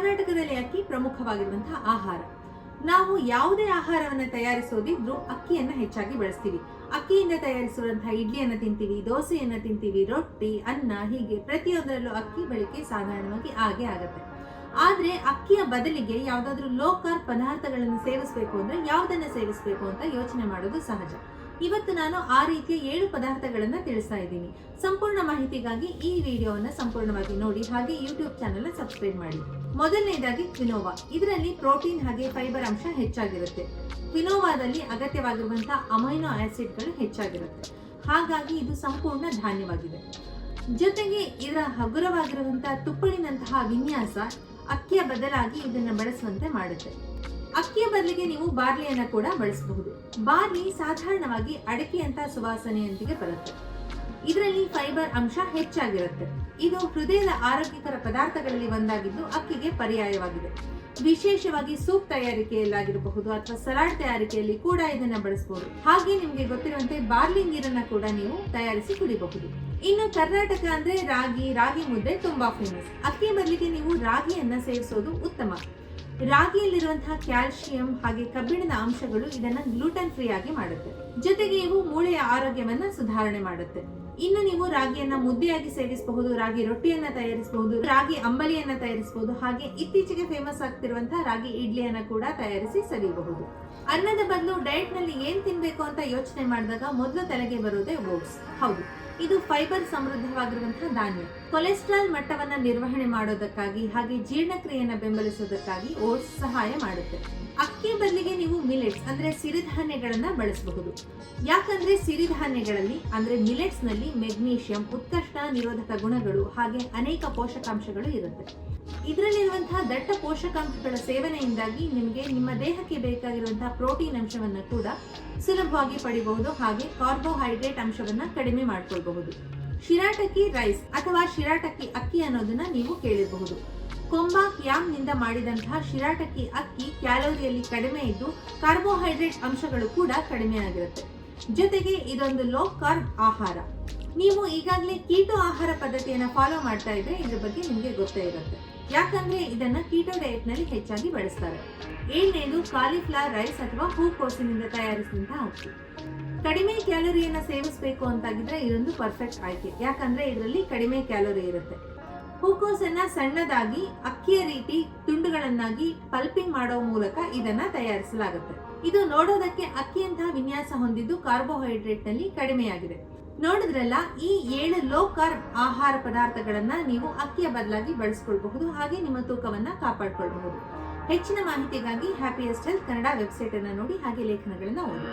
ಕರ್ನಾಟಕದಲ್ಲಿ ಅಕ್ಕಿ ಪ್ರಮುಖವಾಗಿರುವಂತಹ ಆಹಾರ. ನಾವು ಯಾವುದೇ ಆಹಾರವನ್ನು ತಯಾರಿಸೋದಿದ್ರು ಅಕ್ಕಿಯನ್ನ ಹೆಚ್ಚಾಗಿ ಬಳಸ್ತೀವಿ. ಅಕ್ಕಿಯಿಂದ ತಯಾರಿಸುವಂತಹ ಇಡ್ಲಿಯನ್ನ ತಿಂತೀವಿ, ದೋಸೆಯನ್ನ ತಿಂತೀವಿ, ರೊಟ್ಟಿ, ಅನ್ನ ಹೀಗೆ ಪ್ರತಿಯೊಂದರಲ್ಲೂ ಅಕ್ಕಿ ಬಳಕೆ ಸಾಧಾರಣವಾಗಿ ಆಗೇ ಆಗುತ್ತೆ. ಆದ್ರೆ ಅಕ್ಕಿಯ ಬದಲಿಗೆ ಯಾವ್ದಾದ್ರು ಲೋಕಾರ್ ಪದಾರ್ಥಗಳನ್ನು ಸೇವಿಸಬೇಕು ಅಂದ್ರೆ ಯಾವ್ದನ್ನ ಸೇವಿಸಬೇಕು ಅಂತ ಯೋಚನೆ ಮಾಡೋದು ಸಹಜ. ಇವತ್ತು ನಾನು ಆ ರೀತಿಯ ಏಳು ಪದಾರ್ಥಗಳನ್ನ ತಿಳಿಸ್ತಾ ಇದ್ದೀನಿ. ಸಂಪೂರ್ಣ ಮಾಹಿತಿಗಾಗಿ ಈ ವಿಡಿಯೋವನ್ನು ಸಂಪೂರ್ಣವಾಗಿ ನೋಡಿ, ಹಾಗೆ ಯೂಟ್ಯೂಬ್ ಚಾನೆಲ್ ಸಬ್ಸ್ಕ್ರೈಬ್ ಮಾಡಿ. ಮೊದಲನೇದಾಗಿ ಕ್ವಿನೋವಾ. ಇದರಲ್ಲಿ ಪ್ರೋಟೀನ್ ಹಾಗೆ ಫೈಬರ್ ಅಂಶ ಹೆಚ್ಚಾಗಿರುತ್ತೆ. ಕ್ವಿನೋವಾದಲ್ಲಿ ಅಗತ್ಯವಾಗಿರುವಂತಹ ಅಮೈನೋ ಆಸಿಡ್ಗಳು ಹೆಚ್ಚಾಗಿರುತ್ತೆ. ಹಾಗಾಗಿ ಇದು ಸಂಪೂರ್ಣ ಧಾನ್ಯವಾಗಿದೆ. ಜೊತೆಗೆ ಇದರ ಹಗುರವಾಗಿರುವಂತಹ ತುಪ್ಪಳಿನಂತಹ ವಿನ್ಯಾಸ ಅಕ್ಕಿಯ ಬದಲಾಗಿ ಇದನ್ನು ಬಳಸುವಂತೆ ಮಾಡುತ್ತೆ. ಅಕ್ಕಿಯ ಬದಲಿಗೆ ನೀವು ಬಾರ್ಲಿಯನ್ನ ಕೂಡ ಬಳಸಬಹುದು. ಬಾರ್ಲಿ ಸಾಧಾರಣವಾಗಿ ಅಡಕೆಯಂತ ಸುವಾಸನೆಯೊಂದಿಗೆ ಬರುತ್ತೆ. ಇದರಲ್ಲಿ ಫೈಬರ್ ಅಂಶ ಹೆಚ್ಚಾಗಿರುತ್ತೆ. ಇದು ಹೃದಯದ ಆರೋಗ್ಯಕರ ಪದಾರ್ಥಗಳಲ್ಲಿ ಒಂದಾಗಿದ್ದು ಅಕ್ಕಿಗೆ ಪರ್ಯಾಯವಾಗಿದೆ. ವಿಶೇಷವಾಗಿ ಸೂಪ್ ತಯಾರಿಕೆಯಲ್ಲಾಗಿರಬಹುದು ಅಥವಾ ಸಲಾಡ್ ತಯಾರಿಕೆಯಲ್ಲಿ ಕೂಡ ಇದನ್ನ ಬಳಸಬಹುದು ಹಾಗೆ ನಿಮ್ಗೆ ಗೊತ್ತಿರುವಂತೆ ಬಾರ್ಲಿ ನೀರನ್ನ ಕೂಡ ನೀವು ತಯಾರಿಸಿ ಕುಡಿಬಹುದು. ಇನ್ನು ಕರ್ನಾಟಕ ಅಂದ್ರೆ ರಾಗಿ ರಾಗಿ ಮುದ್ದೆ ತುಂಬಾ ಫೇಮಸ್ ಅಕ್ಕಿ ಬದಲಿಗೆ ನೀವು ರಾಗಿಯನ್ನ ಸೇವಿಸೋದು ಉತ್ತಮ. ರಾಗಿಯಲ್ಲಿರುವಂತಹ ಕ್ಯಾಲ್ಸಿಯಂ ಹಾಗೆ ಕಬ್ಬಿಣದ ಅಂಶಗಳು ಇದನ್ನ ಗ್ಲೂಟನ್ ಫ್ರೀ ಆಗಿ ಮಾಡುತ್ತೆ. ಜೊತೆಗೆ ಇವು ಮೂಳೆಯ ಆರೋಗ್ಯವನ್ನ ಸುಧಾರಣೆ ಮಾಡುತ್ತೆ. ಇನ್ನು ನೀವು ರಾಗಿಯನ್ನ ಮುದ್ದೆಯಾಗಿ ಸೇವಿಸಬಹುದು, ರಾಗಿ ರೊಟ್ಟಿಯನ್ನ ತಯಾರಿಸಬಹುದು, ರಾಗಿ ಅಂಬಲಿಯನ್ನ ತಯಾರಿಸಬಹುದು, ಹಾಗೆ ಇತ್ತೀಚೆಗೆ ಫೇಮಸ್ ಆಗ್ತಿರುವಂತಹ ರಾಗಿ ಇಡ್ಲಿಯನ್ನ ಕೂಡ ತಯಾರಿಸಿ ಸವಿಯಬಹುದು. ಅನ್ನದ ಬದಲು ಡಯಟ್ನಲ್ಲಿ ಏನ್ ತಿನ್ಬೇಕು ಅಂತ ಯೋಚನೆ ಮಾಡಿದಾಗ ಮೊದಲು ತಲೆಗೆ ಬರೋದೇ ಓಟ್ಸ್ ಹೌದು. ಇದು ಫೈಬರ್ ಸಮೃದ್ಧವಾಗಿರುವಂತಹ ಧಾನ್ಯ. ಕೊಲೆಸ್ಟ್ರಾಲ್ ಮಟ್ಟವನ್ನ ನಿರ್ವಹಣೆ ಮಾಡೋದಕ್ಕಾಗಿ ಹಾಗೆ ಜೀರ್ಣಕ್ರಿಯೆಯನ್ನ ಬೆಂಬಲಿಸೋದಕ್ಕಾಗಿ ಓಟ್ಸ್ ಸಹಾಯ ಮಾಡುತ್ತೆ. ಅಕ್ಕಿ ಬದಲಿಗೆ ನೀವು ಮಿಲೆಟ್ಸ್ ಅಂದ್ರೆ ಸಿರಿಧಾನ್ಯಗಳನ್ನ ಬಳಸಬಹುದು. ಯಾಕಂದ್ರೆ ಸಿರಿಧಾನ್ಯಗಳಲ್ಲಿ ಅಂದ್ರೆ ಮಿಲೆಟ್ಸ್ನಲ್ಲಿ ಮೆಗ್ನೀಷಿಯಂ ಉತ್ಕರ್ಷ ನಿರೋಧಕ ಗುಣಗಳು ಹಾಗೆ ಅನೇಕ ಪೋಷಕಾಂಶಗಳು ಇರುತ್ತೆ. ಇದರಲ್ಲಿರುವಂತಹ ದಟ್ಟ ಪೋಷಕಾಂಶಗಳ ಸೇವನೆಯಿಂದಾಗಿ ನಿಮಗೆ ನಿಮ್ಮ ದೇಹಕ್ಕೆ ಬೇಕಾಗಿರುವಂತಹ ಪ್ರೋಟೀನ್ ಅಂಶವನ್ನ ಕೂಡ ಸುಲಭವಾಗಿ ಪಡಿಬಹುದು ಹಾಗೆ ಕಾರ್ಬೋಹೈಡ್ರೇಟ್ ಅಂಶವನ್ನ ಕಡಿಮೆ ಮಾಡಿಕೊಳ್ಬಹುದು. ಶಿರಾಟಕ್ಕಿ ರೈಸ್ ಅಥವಾ ಶಿರಾಟಕ್ಕಿ ಅಕ್ಕಿ ಅನ್ನೋದನ್ನ ನೀವು ಕೇಳಿರಬಹುದು. ಕೊಂಬಾ ಕ್ಯಾಮ್ನಿಂದ ನಿಂದ ಮಾಡಿದಂತಹ ಶಿರಾಟಕ್ಕಿ ಅಕ್ಕಿ ಕ್ಯಾಲೋರಿಯಲ್ಲಿ ಕಡಿಮೆ ಇದ್ದು ಕಾರ್ಬೋಹೈಡ್ರೇಟ್ ಅಂಶಗಳು ಕೂಡ ಕಡಿಮೆ ಆಗಿರುತ್ತೆ ಜೊತೆಗೆ ಇದೊಂದು ಲೋ ಕಾರ್ಬ್ ಆಹಾರ. ನೀವು ಈಗಾಗಲೇ ಕೀಟೋ ಆಹಾರ ಪದ್ಧತಿಯನ್ನು ಫಾಲೋ ಮಾಡ್ತಾ ಇದ್ರೆ ಇದ್ರ ಬಗ್ಗೆ ನಿಮಗೆ ಗೊತ್ತೇ ಇರುತ್ತೆ. ಯಾಕಂದ್ರೆ ಇದನ್ನ ಕೀಟೋ ಡಯಟ್ನಲ್ಲಿ ಹೆಚ್ಚಾಗಿ ಬಳಸ್ತಾರೆ. ಏಳನೇದು ಕಾಲಿಫ್ಲವರ್ ರೈಸ್ ಅಥವಾ ಹೂಕೋಸಿನಿಂದ ತಯಾರಿಸಿದಂತಹ ಅಕ್ಕಿ. ಕಡಿಮೆ ಕ್ಯಾಲೋರಿಯನ್ನ ಸೇವಿಸಬೇಕು ಅಂತಾಗಿದ್ರೆ ಇದೊಂದು ಪರ್ಫೆಕ್ಟ್ ಆಯ್ಕೆ. ಯಾಕಂದ್ರೆ ಇದರಲ್ಲಿ ಕಡಿಮೆ ಕ್ಯಾಲೋರಿ ಇರುತ್ತೆ. ಹೂಕೋಸನ್ನ ಸಣ್ಣದಾಗಿ, ಅಕ್ಕಿಯ ರೀತಿ ತುಂಡುಗಳನ್ನಾಗಿ ಪಲ್ಪಿಂಗ್ ಮಾಡೋ ಮೂಲಕ ಇದನ್ನ ತಯಾರಿಸಲಾಗುತ್ತೆ. ಇದು ನೋಡೋದಕ್ಕೆ ಅಕ್ಕಿಯಂತಹ ವಿನ್ಯಾಸ ಹೊಂದಿದ್ದು ಕಾರ್ಬೋಹೈಡ್ರೇಟ್ನಲ್ಲಿ ಕಡಿಮೆಯಾಗಿದೆ. ನೋಡಿದ್ರಲ್ಲ, ಈ ಏಳು ಲೋ ಕಾರ್ಬ್ ಆಹಾರ ಪದಾರ್ಥಗಳನ್ನ ನೀವು ಅಕ್ಕಿಯ ಬದಲಾಗಿ ಬಳಸ್ಕೊಳ್ಬಹುದು, ಹಾಗೆ ನಿಮ್ಮ ತೂಕವನ್ನ ಕಾಪಾಡ್ಕೊಳ್ಬಹುದು. ಹೆಚ್ಚಿನ ಮಾಹಿತಿಗಾಗಿ ಹ್ಯಾಪಿಯೆಸ್ಟ್ ಹೆಲ್ತ್ ಕನ್ನಡ ವೆಬ್ಸೈಟ್ ಅನ್ನ ನೋಡಿ, ಹಾಗೆ ಲೇಖನಗಳನ್ನು ಓದಿ.